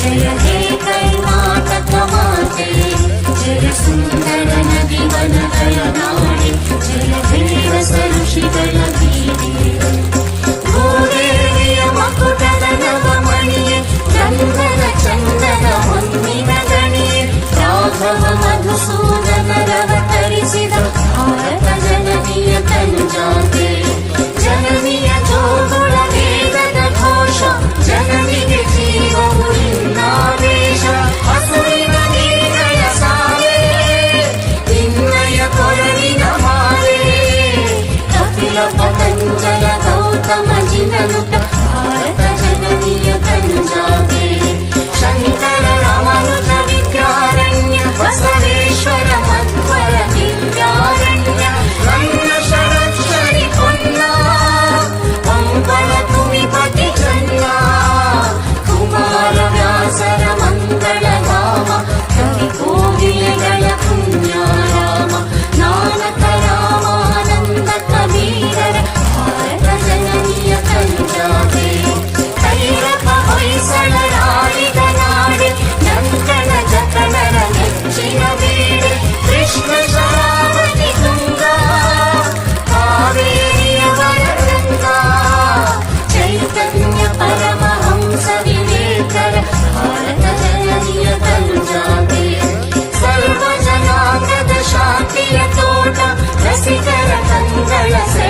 జయ హే కైమాతక మాతే జయ సుందర నది వన దయనాడి జయ హే రస ఋషి దయ భీతి గోదేవియ మకుటల నవమణియే చందన చందన ಹೊನ್ನಿನ ಗಣಿ ರಾಘವ ఒక మంచి జిననుత ಸಿಖರ ಕಂಗಳ ಸೆ